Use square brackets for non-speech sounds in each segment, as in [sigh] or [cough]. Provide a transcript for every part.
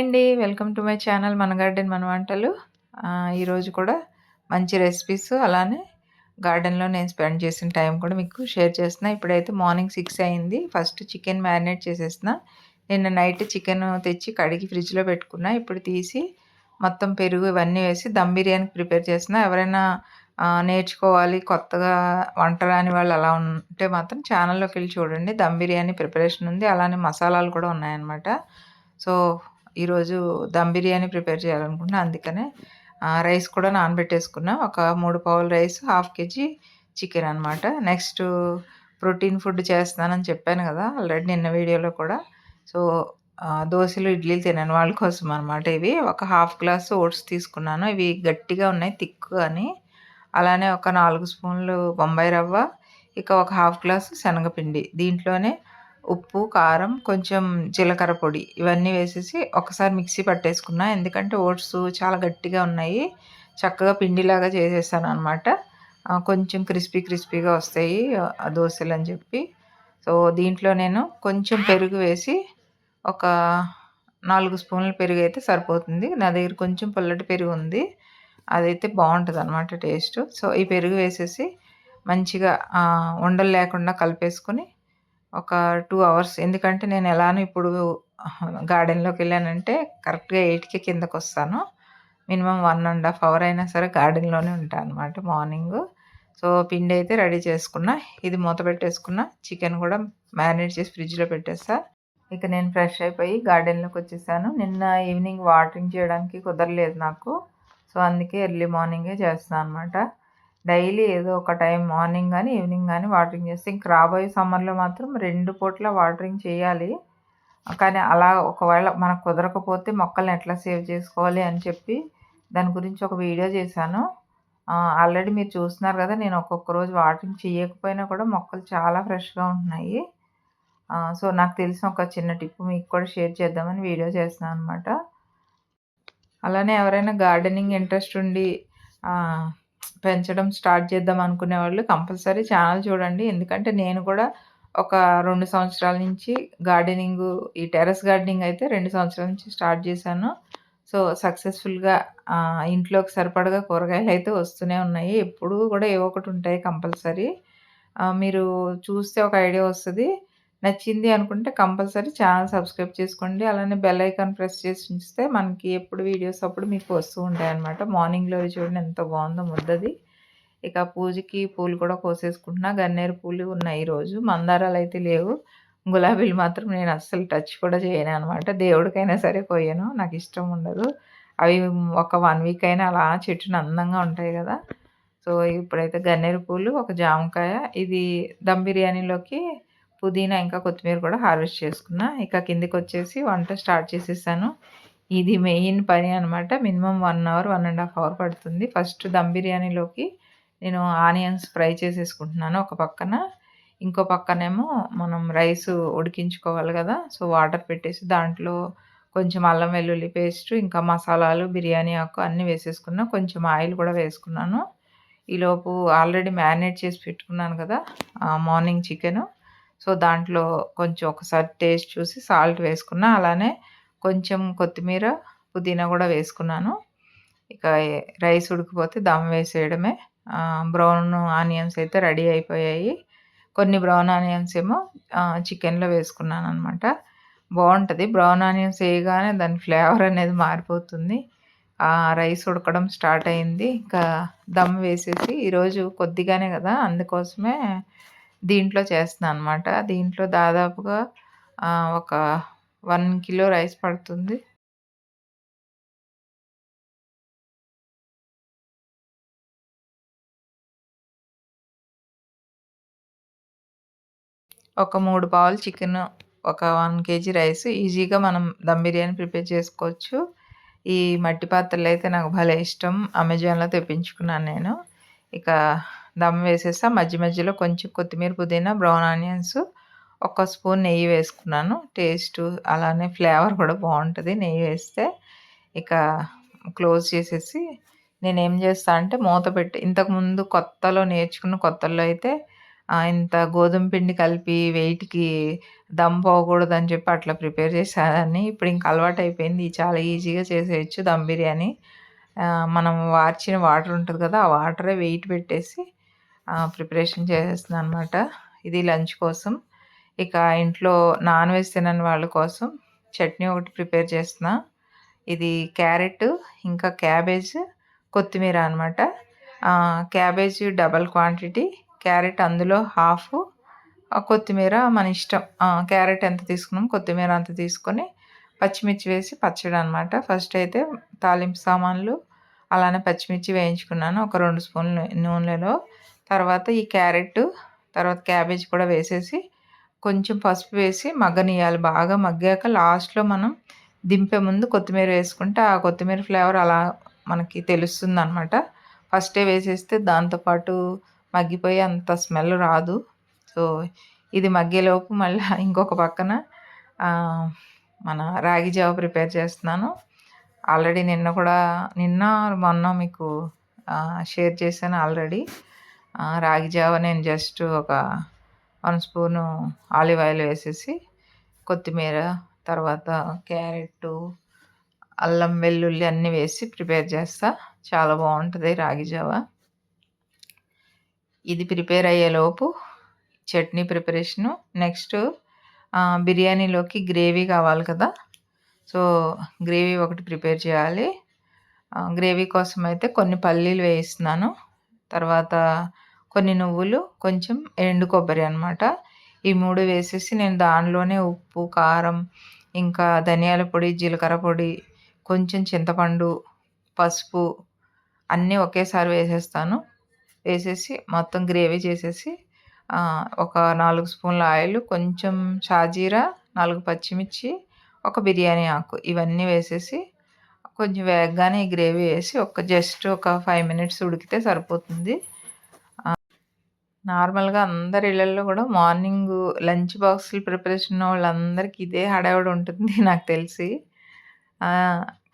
అండి. Welcome to my channel మన garden మన వంటలు. ఈరోజు కూడా మంచి రెసిపీస్ అలానే గార్డెన్‌లో నేను స్పెండ్ చేసిన టైం కూడా మీకు షేర్ చేస్తున్నా. ఇప్పుడైతే మార్నింగ్ సిక్స్ అయింది. ఫస్ట్ చికెన్ మ్యారినేట్ చేసేసిన నిన్న నైట్ చికెన్ తెచ్చి కడిగి ఫ్రిడ్జ్‌లో పెట్టుకున్నా. ఇప్పుడు తీసి మొత్తం పెరుగు ఇవన్నీ వేసి దమ్ బిర్యానీ ప్రిపేర్ చేసిన ఎవరైనా నేర్చుకోవాలి కొత్తగా వంట రాని వాళ్ళు అలా ఉంటే మాత్రం ఛానల్‌లోకి వెళ్ళి చూడండి. దమ్ బిర్యానీ ప్రిపరేషన్ ఉంది. అలానే మసాలాలు కూడా ఉన్నాయన్నమాట. సో, ఈరోజు దమ్ బిర్యానీ ప్రిపేర్ చేయాలనుకుంటున్నా. అందుకనే రైస్ కూడా నానబెట్టేసుకున్నా. ఒక మూడు పావుల రైస్, హాఫ్ కేజీ చికెన్ అనమాట. నెక్స్ట్ ప్రోటీన్ ఫుడ్ చేస్తున్నానని చెప్పాను కదా! ఆల్రెడీ నిన్న వీడియోలో కూడా. సో, దోశలు ఇడ్లీలు తినని వాళ్ళ కోసం అనమాట ఇవి. ఒక హాఫ్ గ్లాస్ ఓట్స్ తీసుకున్నాను. ఇవి గట్టిగా ఉన్నాయి థిక్ అని. అలానే ఒక నాలుగు స్పూన్లు బొంబాయి రవ్వ, ఇక ఒక హాఫ్ గ్లాసు శనగపిండి. దీంట్లోనే ఉప్పు, కారం, కొంచెం జీలకర్ర పొడి ఇవన్నీ వేసేసి ఒకసారి మిక్సీ పట్టేసుకున్నా. ఎందుకంటే ఓట్స్ చాలా గట్టిగా ఉన్నాయి. చక్కగా పిండిలాగా చేసేసాను అనమాట కొంచెం క్రిస్పీ క్రిస్పీగా వస్తాయి దోశలు అని చెప్పి. సో, దీంట్లో నేను కొంచెం పెరుగు వేసి ఒక నాలుగు స్పూన్ల పెరుగు అయితే సరిపోతుంది. నా దగ్గర కొంచెం పుల్లటి పెరుగు ఉంది. అదైతే అనమాట టేస్ట్. సో, ఈ పెరుగు వేసేసి మంచిగా ఉండలు లేకుండా కలిపేసుకొని ఒక టూ అవర్స్. ఎందుకంటే నేను ఎలానో ఇప్పుడు గార్డెన్లోకి వెళ్ళానంటే కరెక్ట్గా ఎయిట్కి కిందకు వస్తాను minimum one and half hour అయినా సరే గార్డెన్లోనే ఉంటాను అనమాట మార్నింగ్. సో పిండి అయితే రెడీ చేసుకున్నా. ఇది మూత పెట్టేసుకున్నా. చికెన్ కూడా మ్యారినేట్ చేసి ఫ్రిడ్జ్లో పెట్టేస్తా. ఇక నేను ఫ్రెష్ అయిపోయి గార్డెన్లోకి వచ్చేసాను. నిన్న ఈవినింగ్ వాటరింగ్ చేయడానికి కుదరలేదు నాకు. సో అందుకే ఎర్లీ మార్నింగే చేస్తున్నాను అనమాట డైలీ ఏదో ఒక టైం మార్నింగ్ కానీ ఈవినింగ్ కానీ వాటరింగ్ చేస్తే ఇంక రాబోయే సమ్మర్లో మాత్రం రెండు పూట్ల వాటరింగ్ చేయాలి. కానీ అలా ఒకవేళ మనకు కుదరకపోతే మొక్కల్ని ఎట్లా సేవ్ చేసుకోవాలి అని చెప్పి దాని గురించి ఒక వీడియో చేశాను. ఆల్రెడీ మీరు చూస్తున్నారు కదా నేను ఒక్కొక్క రోజు వాటరింగ్ చేయకపోయినా కూడా మొక్కలు చాలా ఫ్రెష్గా ఉంటున్నాయి. సో నాకు తెలిసిన ఒక చిన్న టిప్ మీకు కూడా షేర్ చేద్దామని వీడియో చేస్తున్నాను అనమాట అలానే ఎవరైనా గార్డెనింగ్ ఇంట్రెస్ట్ ఉండి పెంచడం స్టార్ట్ చేద్దాం అనుకునే వాళ్ళు కంపల్సరీ ఛానల్ చూడండి. ఎందుకంటే నేను కూడా ఒక రెండు సంవత్సరాల నుంచి గార్డెనింగ్ ఈ టెర్రస్ గార్డెనింగ్ అయితే రెండు సంవత్సరాల నుంచి స్టార్ట్ చేశాను. సో సక్సెస్ఫుల్గా ఇంట్లోకి సరిపడగా కూరగాయలు అయితే వస్తూనే ఉన్నాయి. ఎప్పుడు కూడా ఏవో ఒకటి ఉంటాయి కంపల్సరీ. మీరు చూస్తే ఒక ఐడియా వస్తుంది. నచ్చింది అనుకుంటే కంపల్సరీ ఛానల్ సబ్స్క్రైబ్ చేసుకోండి. అలానే బెల్ ఐకాన్ ప్రెస్ చేసి ఉంచితే మనకి ఎప్పుడు వీడియోస్ అప్పుడు మీకు వస్తూ ఉంటాయి అనమాట మార్నింగ్లో చూడండి ఎంత బాగుందో ముద్దది. ఇక పూజకి పూలు కూడా కోసేసుకుంటున్నా. గన్నేరు పూలు ఉన్నాయి ఈరోజు. మందారాలు అయితే లేవు. గులాబీలు మాత్రం నేను అస్సలు టచ్ కూడా చేయను అనమాట దేవుడికైనా సరే పోయాను నాకు ఇష్టం ఉండదు. అవి ఒక వన్ వీక్ అయినా అలా చెట్టును అందంగా ఉంటాయి కదా. సో ఇప్పుడైతే గన్నేరు పూలు ఒక జామకాయ ఇది దమ్ బిర్యానీలోకి పుదీనా ఇంకా కొత్తిమీర కూడా హార్వెస్ట్ చేసుకున్నా. ఇక కిందికి వచ్చేసి వంట స్టార్ట్ చేసేసాను. ఇది మెయిన్ పని అనమాట minimum one hour one and half hour పడుతుంది. ఫస్ట్ దమ్ బిర్యానీలోకి నేను ఆనియన్స్ ఫ్రై చేసేసుకుంటున్నాను ఒక పక్కన. ఇంకో పక్కనేమో మనం రైస్ ఉడికించుకోవాలి కదా సో వాటర్ పెట్టేసి దాంట్లో కొంచెం అల్లం వెల్లుల్లి పేస్ట్ ఇంకా మసాలాలు బిర్యానీ ఆకు అన్నీ వేసేసుకున్నా. కొంచెం ఆయిల్ కూడా వేసుకున్నాను. ఈలోపు ఆల్రెడీ మ్యారినేట్ చేసి పెట్టుకున్నాను కదా మార్నింగ్ చికెను. సో దాంట్లో కొంచెం ఒకసారి టేస్ట్ చూసి సాల్ట్ వేసుకున్నా అలానే కొంచెం కొత్తిమీర పుదీనా కూడా వేసుకున్నాను. ఇక రైస్ ఉడికిపోతే దమ్ వేసేయడమే. బ్రౌన్ ఆనియన్స్ అయితే రెడీ అయిపోయాయి. కొన్ని బ్రౌన్ ఆనియన్స్ ఏమో చికెన్లో వేసుకున్నాను అనమాట బాగుంటుంది బ్రౌన్ ఆనియన్స్ వేయగానే దాని ఫ్లేవర్ అనేది మారిపోతుంది. రైస్ ఉడకడం స్టార్ట్ అయింది. ఇంకా దమ్ వేసేసి ఈరోజు కొద్దిగానే కదా అందుకోసమే దీంట్లో చేస్తున్నాను అనమాట దీంట్లో దాదాపుగా ఒక వన్ కిలో రైస్ పడుతుంది. ఒక మూడు పావులు చికెన్ ఒక వన్ కేజీ రైస్ ఈజీగా మనం దమ్ బిర్యానీ ప్రిపేర్ చేసుకోవచ్చు. ఈ మట్టి పాత్రలు అయితే నాకు భలే ఇష్టం. అమెజాన్లో తెప్పించుకున్నాను నేను. ఇక దమ్ వేసేసా మధ్య మధ్యలో కొంచెం కొత్తిమీర పుదీనా బ్రౌన్ ఆనియన్స్ ఒక స్పూన్ నెయ్యి వేసుకున్నాను టేస్ట్ అలానే ఫ్లేవర్ కూడా బాగుంటుంది నెయ్యి వేస్తే ఇక క్లోజ్ చేసేసి నేను ఏం చేస్తా అంటే మూత పెట్టి ఇంతకుముందు కొత్తలో నేర్చుకున్న కొత్తలో అయితే ఇంత గోధుమ పిండి కలిపి వెయిట్‌కి దమ్ పోకూడదని చెప్పి అట్లా ప్రిపేర్ చేసేదాన్ని. ఇప్పుడు ఇంకా అలవాటు అయిపోయింది చాలా ఈజీగా చేసేయొచ్చు దమ్ బిర్యానీ. మనం వార్చిన వాటర్ ఉంటుంది కదా! ఆ వాటరే వెయిట్ పెట్టేసి ప్రిపరేషన్ చేసేస్తున్నాను అనమాట ఇది లంచ్ కోసం. ఇక ఇంట్లో నాన్ వెజ్ తినని వాళ్ళ కోసం చట్నీ ఒకటి ప్రిపేర్ చేస్తున్నా. ఇది క్యారెట్, ఇంకా క్యాబేజ్, కొత్తిమీర అనమాట. క్యాబేజ్ డబల్ క్వాంటిటీ, క్యారెట్ అందులో హాఫ్ కొత్తిమీర మన ఇష్టం. క్యారెట్ ఎంత తీసుకున్నామో కొత్తిమీర అంత తీసుకొని పచ్చిమిర్చి వేసి పచ్చడి అనమాట. ఫస్ట్ అయితే తాలింపు సామాన్లు, అలానే పచ్చిమిర్చి వేయించుకున్నాను ఒక రెండు స్పూన్లు నూనెలో. తర్వాత ఈ క్యారెట్, తర్వాత క్యాబేజ్ కూడా వేసేసి కొంచెం పసుపు వేసి మగ్గనియాలి బాగా మగ్గాక లాస్ట్‌లో మనం దింపే ముందు కొత్తిమీర వేసుకుంటే ఆ కొత్తిమీర ఫ్లేవర్ అలా మనకి తెలుస్తుంది అనమాట ఫస్టే వేసేస్తే దాంతోపాటు మగ్గిపోయి అంత స్మెల్ రాదు. సో, ఇది మగ్గేలోపు మళ్ళీ [laughs] ఇంకొక పక్కన మన రాగి జావ ప్రిపేర్ చేస్తున్నాను. ఆల్రెడీ నిన్న కూడా నిన్న మొన్న మీకు షేర్ చేశాను ఆల్రెడీ. రాగి జావ నేను జస్ట్ ఒక వన్ స్పూను ఆలివ్ ఆయిల్ వేసేసి కొత్తిమీర, తర్వాత క్యారెట్టు, అల్లం, వెల్లుల్లి అన్నీ వేసి ప్రిపేర్ చేస్తా. చాలా బాగుంటుంది రాగి జావ. ఇది ప్రిపేర్ అయ్యేలోపు చట్నీ ప్రిపరేషను. నెక్స్ట్ బిర్యానీలోకి గ్రేవీ కావాలి కదా! సో, గ్రేవీ ఒకటి ప్రిపేర్ చేయాలి. గ్రేవీ కోసం అయితే కొన్ని పల్లీలు వేయిస్తున్నాను. తర్వాత కొన్ని నువ్వులు, కొంచెం ఎండు కొబ్బరి అనమాట. ఈ మూడు వేసేసి నేను దానిలోనే ఉప్పు, కారం, ఇంకా ధనియాల పొడి, జీలకర్ర పొడి, కొంచెం చింతపండు, పసుపు అన్నీ ఒకేసారి వేసేస్తాను. వేసేసి మొత్తం గ్రేవీ చేసేసి ఒక నాలుగు స్పూన్ల ఆయిల్, కొంచెం షాజీరా, నాలుగు పచ్చిమిర్చి, ఒక బిర్యానీ ఆకు ఇవన్నీ వేసేసి కొంచెం వేగగానే ఈ గ్రేవీ వేసి ఒక జస్ట్ ఒక ఫైవ్ మినిట్స్ ఉడికితే సరిపోతుంది. నార్మల్‌గా అందరి ఇళ్ళల్లో కూడా మార్నింగు లంచ్ బాక్సులు ప్రిపరేషన్ వాళ్ళందరికీ ఇదే హడావిడి ఉంటుంది [laughs] నాకు తెలిసి.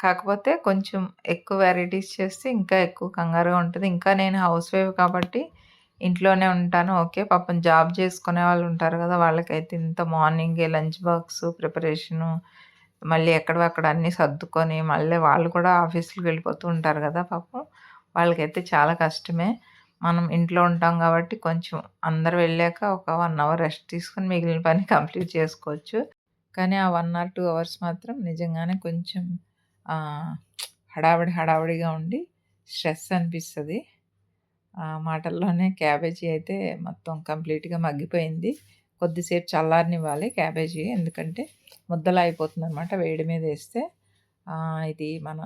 కాకపోతే కొంచెం ఎక్కువ వెరైటీస్ చేస్తే ఇంకా ఎక్కువ కంగారుగా ఉంటుంది ఇంకా నేను హౌస్ వైఫ్ కాబట్టి ఇంట్లోనే ఉంటాను. ఓకే. పాపం జాబ్ చేసుకునే వాళ్ళు ఉంటారు కదా! వాళ్ళకైతే ఇంత మార్నింగే లంచ్ బాక్సు ప్రిపరేషను, మళ్ళీ ఎక్కడివి అక్కడ అన్నీ సర్దుకొని మళ్ళీ వాళ్ళు కూడా ఆఫీసులకు వెళ్ళిపోతూ ఉంటారు కదా! పాపం. వాళ్ళకైతే చాలా కష్టమే. మనం ఇంట్లో ఉంటాం కాబట్టి కొంచెం అందరు వెళ్ళాక ఒక వన్ అవర్ రెస్ట్ తీసుకొని మిగిలిన పని కంప్లీట్ చేసుకోవచ్చు. కానీ ఆ వన్ ఆర్ టూ అవర్స్ మాత్రం నిజంగానే కొంచెం హడావిడి హడావిడిగా ఉండి స్ట్రెస్ అనిపిస్తుంది ఆ మాటల్లోనే క్యాబేజీ అయితే మొత్తం కంప్లీట్‌గా మగ్గిపోయింది. కొద్దిసేపు చల్లారనివ్వాలి క్యాబేజీ. ఎందుకంటే ముద్దలా అయిపోతుందనమాట వేడి మీద వేస్తే ఇది మన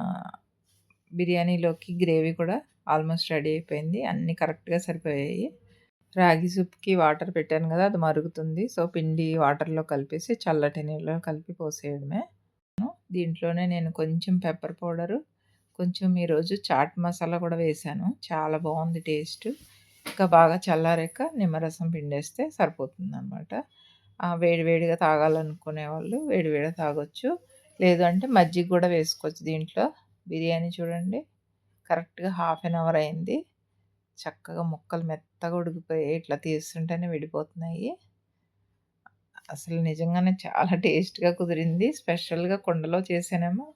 బిర్యానీలోకి గ్రేవీ కూడా ఆల్మోస్ట్ రెడీ అయిపోయింది. అన్నీ కరెక్ట్‌గా సరిపోయాయి. రాగి సూప్‌కి వాటర్ పెట్టాను కదా! అది మరుగుతుంది. సో, పిండి వాటర్‌లో కలిపేసి చల్లటి నీళ్ళలో కలిపి పోసేయడమే. దీంట్లోనే నేను కొంచెం పెప్పర్ పౌడరు, కొంచెం ఈరోజు చాట్ మసాలా కూడా వేశాను. చాలా బాగుంది టేస్ట్. ఇంకా బాగా చల్లారాక నిమ్మరసం పిండేస్తే సరిపోతుంది అనమాట వేడివేడిగా తాగాలనుకునే వాళ్ళు వేడివేడిగా తాగొచ్చు. లేదు అంటే మజ్జిగ కూడా వేసుకోవచ్చు దీంట్లో. బిర్యానీ చూడండి కరెక్ట్‌గా హాఫ్ ఎన్ అవర్ అయింది. చక్కగా ముక్కలు మెత్తగా ఉడికిపోయి ఇట్లా తీస్తుంటేనే విడిపోతున్నాయి. అసలు నిజంగానే చాలా టేస్ట్‌గా కుదిరింది. స్పెషల్‌గా కుండలో చేశానేమో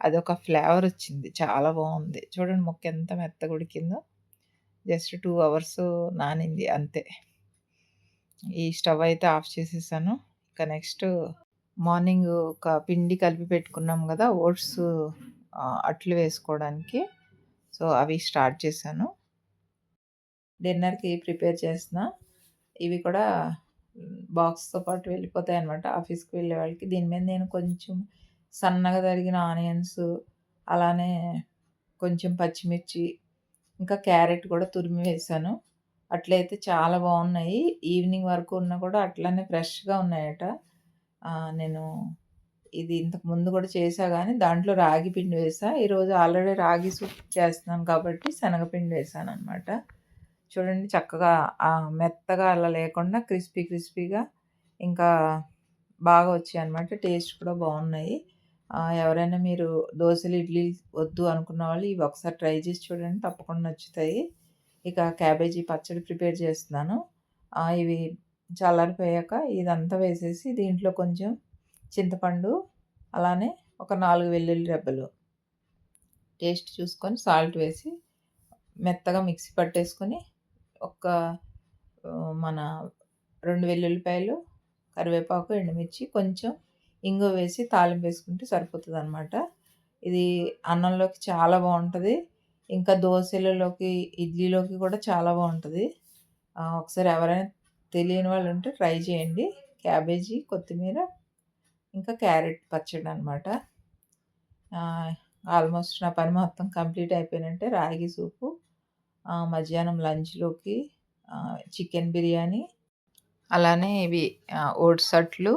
అదొక ఫ్లేవర్ వచ్చింది. చాలా బాగుంది చూడండి ముక్క ఎంత మెత్తగా ఉడికిందో. జస్ట్ టూ అవర్స్ నానింది అంతే. ఈ స్టవ్ అయితే ఆఫ్ చేసేసాను. ఇక నెక్స్ట్ మార్నింగ్ ఒక పిండి కలిపి పెట్టుకున్నాం కదా! ఓట్స్ అట్లు వేసుకోవడానికి. సో, అవి స్టార్ట్ చేశాను. డిన్నర్‌కి ప్రిపేర్ చేసిన ఇవి కూడా బాక్స్‌తో పాటు వెళ్ళిపోతాయి అనమాట ఆఫీస్‌కి వెళ్ళే వాళ్ళకి. దీని మీద నేను కొంచెం సన్నగా తరిగిన ఆనియన్స్, అలానే కొంచెం పచ్చిమిర్చి, ఇంకా క్యారెట్ కూడా తురిమి వేశాను. అట్లయితే చాలా బాగున్నాయి. ఈవినింగ్ వరకు ఉన్నా కూడా అట్లనే ఫ్రెష్‌గా ఉన్నాయట. నేను ఇది ఇంతకు ముందు కూడా చేశా కానీ దాంట్లో రాగి పిండి వేసా. ఈరోజు ఆల్రెడీ రాగి సూప్ చేస్తున్నాను కాబట్టి శనగపిండి వేసాను అనమాట చూడండి చక్కగా మెత్తగా అలా లేకుండా క్రిస్పీ క్రిస్పీగా ఇంకా బాగా వచ్చాయి అనమాట టేస్ట్ కూడా బాగున్నాయి. ఎవరైనా మీరు దోశలు ఇడ్లీ వద్దు అనుకున్న వాళ్ళు ఇవి ఒకసారి ట్రై చేసి చూడండి తప్పకుండా నచ్చుతాయి. ఇక క్యాబేజీ పచ్చడి ప్రిపేర్ చేస్తున్నాను. ఇవి చల్లారిపోయాక ఇదంతా వేసేసి దీంట్లో కొంచెం చింతపండు అలానే ఒక నాలుగు వెల్లుల్లి రెబ్బలు టేస్ట్ చూసుకొని సాల్ట్ వేసి మెత్తగా మిక్సీ పట్టేసుకొని ఒక మన రెండు వెల్లుల్లిపాయలు కరివేపాకు ఎండుమిర్చి కొంచెం ఇంగు వేసి తాలింపు వేసుకుంటే సరిపోతుంది అనమాట ఇది అన్నంలోకి చాలా బాగుంటుంది. ఇంకా దోశలలోకి ఇడ్లీలోకి కూడా చాలా బాగుంటుంది. ఒకసారి ఎవరైనా తెలియని వాళ్ళు ఉంటే ట్రై చేయండి. క్యాబేజీ కొత్తిమీర ఇంకా క్యారెట్ పచ్చడి అనమాట ఆల్మోస్ట్ నా పని మొత్తం కంప్లీట్ అయిపోయినంటే రాగి సూపు మధ్యాహ్నం లంచ్లోకి చికెన్ బిర్యానీ అలానే ఇవి ఓట్స్ అట్లు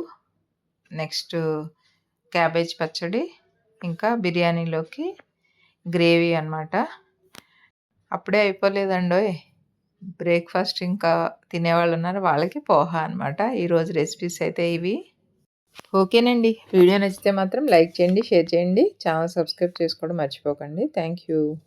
నెక్స్ట్ క్యాబేజ్ పచ్చడి ఇంకా బిర్యానీలోకి గ్రేవీ అనమాట అప్పుడే అయిపోలేదండోయ్. బ్రేక్ఫాస్ట్ ఇంకా తినేవాళ్ళు ఉన్నారు వాళ్ళకి పోహా అనమాట ఈరోజు రెసిపీస్ అయితే ఇవి. ఓకేనండి. వీడియో నచ్చితే మాత్రం లైక్ చేయండి షేర్ చేయండి. ఛానల్ సబ్స్క్రైబ్ చేసుకోవడం మర్చిపోకండి. Thank you.